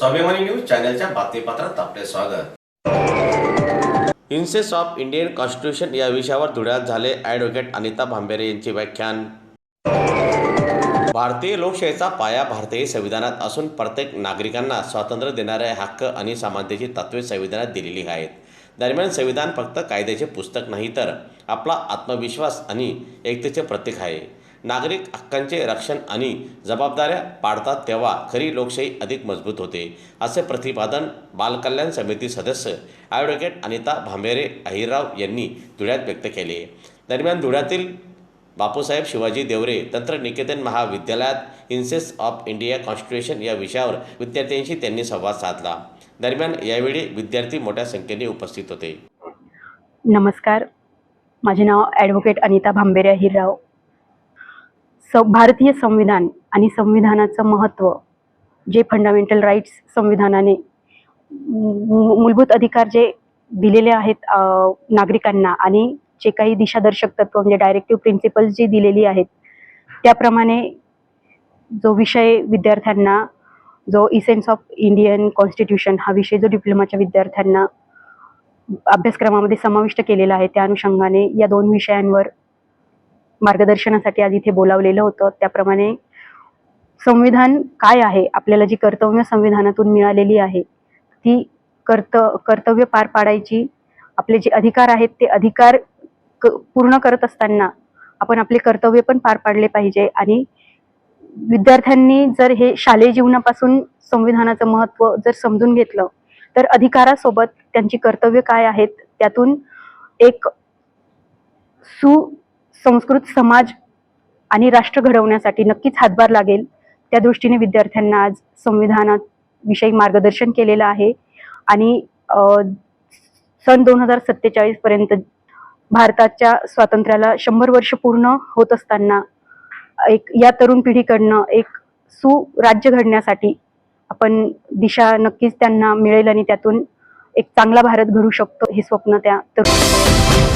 स्वाभिमानी न्यूज चॅनलच्या बातमीपत्रात आपले स्वागत. इन्सेस ऑफ इंडियन कॉन्स्टिट्यूशन या विषयावर धुळ्यात झाले ॲडव्होकेट अनिता भांबेरे यांचे व्याख्यान. भारतीय लोकशाहीचा पाया भारतीय संविधानात असून प्रत्येक नागरिकांना स्वातंत्र्य देणारे हक्क आणि समानतेची तत्वे संविधानात दिलेली आहेत. दरम्यान संविधान फक्त कायद्याचे पुस्तक नाही तर आपला आत्मविश्वास आणि एकतेचे प्रतीक आहे. नागरिक हक्कांचे रक्षण आणि जबाबदाऱ्या पाडतात तेव्हा खरी लोकशाही अधिक मजबूत होते असे प्रतिपादन बालकल्याण समिती सदस्य ॲडव्होकेट अनिता भांबेरे अहिरराव यांनी धुळ्यात व्यक्त केले. दरम्यान धुळ्यातील बापूसाहेब शिवाजी देवरे तंत्रनिकेतन महाविद्यालयात इन्सेस ऑफ इंडिया कॉन्स्टिट्यूशन या विषयावर विद्यार्थ्यांशी त्यांनी संवाद साधला. दरम्यान यावेळी विद्यार्थी मोठ्या संख्येने उपस्थित होते. नमस्कार. माझे नाव ॲडव्होकेट अनिता भांबेरे अहिरराव. स भारतीय संविधान आणि संविधानाचं महत्त्व जे फंडामेंटल राईट्स संविधानाने मूलभूत अधिकार जे दिलेले आहेत नागरिकांना आणि जे काही दिशादर्शक तत्व म्हणजे डायरेक्टिव्ह प्रिन्सिपल्स जी दिलेली आहेत त्याप्रमाणे जो विषय विद्यार्थ्यांना जो इसेन्स ऑफ इंडियन कॉन्स्टिट्यूशन हा विषय जो डिप्लोमाच्या विद्यार्थ्यांना अभ्यासक्रमामध्ये समाविष्ट केलेला आहे त्या अनुषंगाने या दोन विषयांवर मार्गदर्शनासाठी आज इथे बोलावलेलं होतं. त्याप्रमाणे संविधान काय आहे? आपल्याला जी कर्तव्य संविधानातून मिळालेली आहे ती कर्त कर्तव्य पार पाडायची आपले जे अधिकार आहेत ते अधिकार पूर्ण करत असताना आपण आपले कर्तव्य पण पार पाडले पाहिजे. आणि विद्यार्थ्यांनी जर हे शालेय जीवनापासून संविधानाचं महत्त्व जर समजून घेतलं तर अधिकारासोबत त्यांची कर्तव्य काय आहेत त्यातून एक सु संस्कृत समाज आणि राष्ट्र घडवण्यासाठी नक्कीच हातभार लागेल. त्या दृष्टीने विद्यार्थ्यांना आज संविधानात विषयी मार्गदर्शन केलेलं आहे. आणि सन दोन हजार सत्तेचाळीस पर्यंत भारताच्या स्वातंत्र्याला शंभर वर्ष पूर्ण होत असताना एक या तरुण पिढीकडनं एक सुराज्य घडण्यासाठी आपण दिशा नक्कीच त्यांना मिळेल आणि त्यातून एक चांगला भारत घडू शकतो हे स्वप्न त्या तरुण